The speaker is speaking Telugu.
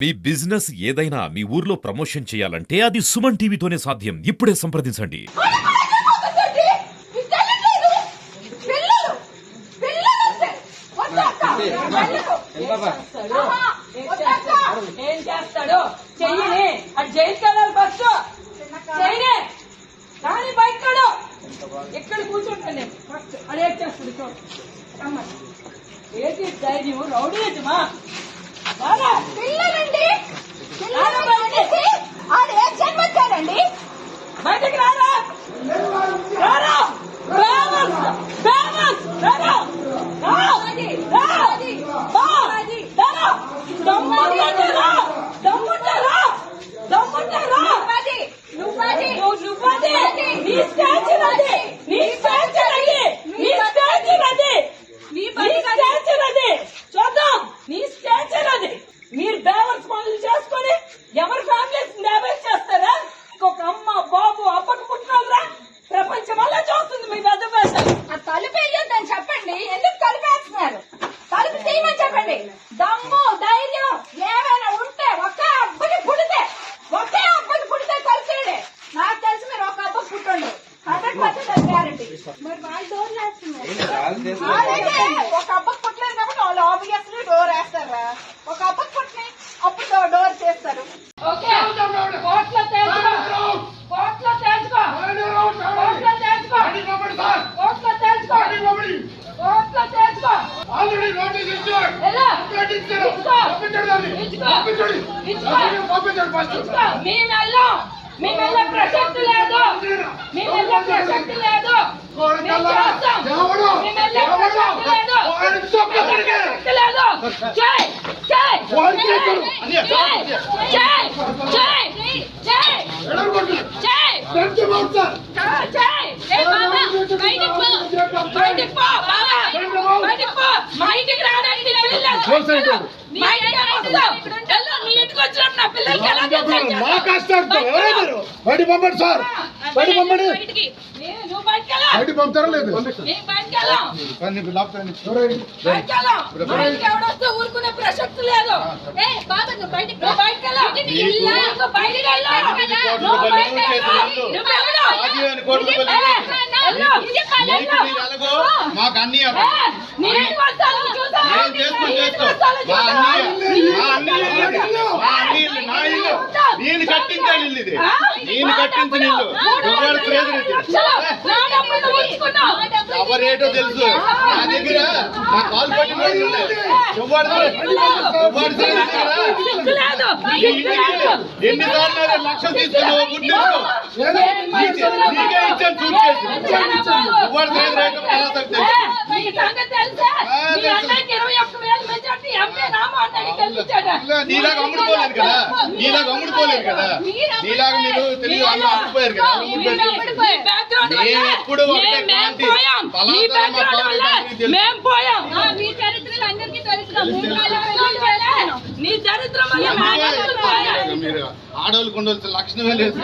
మీ బిజినెస్ ఏదైనా మీ ఊర్లో ప్రమోషన్ చేయాలంటే అది సుమన్ టీవీతోనే సాధ్యం ఇప్పుడే సంప్రదించండి ఏం చేస్తాడు చెయ్యని అది జైలుకి కానీ బయటడు ఎక్కడ కూర్చుంటాను నేను ఫస్ట్ అది ఏం చేస్తాడు చూడు రమ్మని. ఏంటి ధైర్యం రౌడీయజమా బాగా పిల్లలండి పిల్లలు బయటికి ఆడే జన్మచ్చారండి బయటకు రారా రారా ఫేమస్ ఫేమస్ రారా రా రా రా రారా దమ్ముంటే రా దమ్ముంటే రా దమ్ముంటే రా పది నువ్వది నువ్వు నువ్వది నీ స్టాచ్యూ అది నీ స్టాచ్యూ అది నీ స్టాచ్యూ అది నీ నీ పని కాదు. స్టాచ్యూ అది చూద్దాం నీ స్టాచ్యూ అది మీరు బేవర్స్ పనులు చేసుకొని ఎవరి ఫ్యామిలీస్ డ్యామేజ్ చేస్తారా ఒక అమ్మ బాబు అప్పకు పుట్టినరా ప్రపంచం వల్ల చూస్తుంది మీ పెద్ద ఒక అబ్బకి పుట్టలేదు కాబట్టి వాళ్ళు ఆబ్వియస్లీ డోర్ వేస్తారా ఒక పుట్టినాయి అప్పుడు డోర్ చేస్తారు ఓకే కోట్ల తేల్చుకో కోట్ల తేల్చుకో కోట్ల తేల్చుకో కోట్ల తేల్చుకో కోట్ల తేల్చుకో ఆల్రెడీ నోటీస్ ఇచ్చాడు. పంపించండి. పంపించండి. పంపించండి ఫస్ట్ మేము. మీ ఎవడు? ప్రసక్తి లేదు మీ కొడుకే. ప్రసక్తి లేదు జై బయటికి పో బాబా బయటికి పో మా ఇంటికి రావడానికి నీ పిల్లలు మా ఇంటికి వస్తావు ఎల్లు, నీ ఇంటికి వచ్చినప్పుడు నా పిల్లలకి ఎలా తెలుసు మా కష్టాలతో ఎవరే మీరు బయట పంపండి సార్ బయట పంపండి బయటికి ఏ, నువ్వు బయటికి వెళ్ళా బయట పంపుతారా లేదు నేను బయటికి వెళ్ళాం బయటికి వెళ్ళాం ఎవడొస్తే ఊరుకునే ప్రసక్తి లేదు ఏ బాబా నువ్వు బయటికి నువ్వు బయటికి వెళ్ళా నువ్వు బయటికి వెళ్ళా నువ్వు బయటికి వెళ్ళా నువ్వు ఎవడు? రాజీవాని కోట్ల ఏ, నా ఇల్లు. నేను కట్టించాను ఇల్లు ఇది. నేను కట్టించిన ఇల్లు. మూడు ఎవరు క్రేజ్ ఇది? లక్షలు. నా డబ్బులు నువ్వు ఉంచుకున్నావు. ఎవరేటో తెలుసు. నా దగ్గర నా కాల్ అదే లక్షలు తీసుకున్నావు. నీకే ఇచ్చాను నీలాగా అమ్ముడుకోలేదు కదా. నీలాగా అమ్ముడుకోలేదు కదా. నీలాగా మీరు తెలియదు అమ్మ అమ్ముపోయారు కదా. ఎప్పుడు మీ పోయాం. మీ చరిత్రలు అందరికీ. నీ చరిత్ర లక్షణమే లేదు.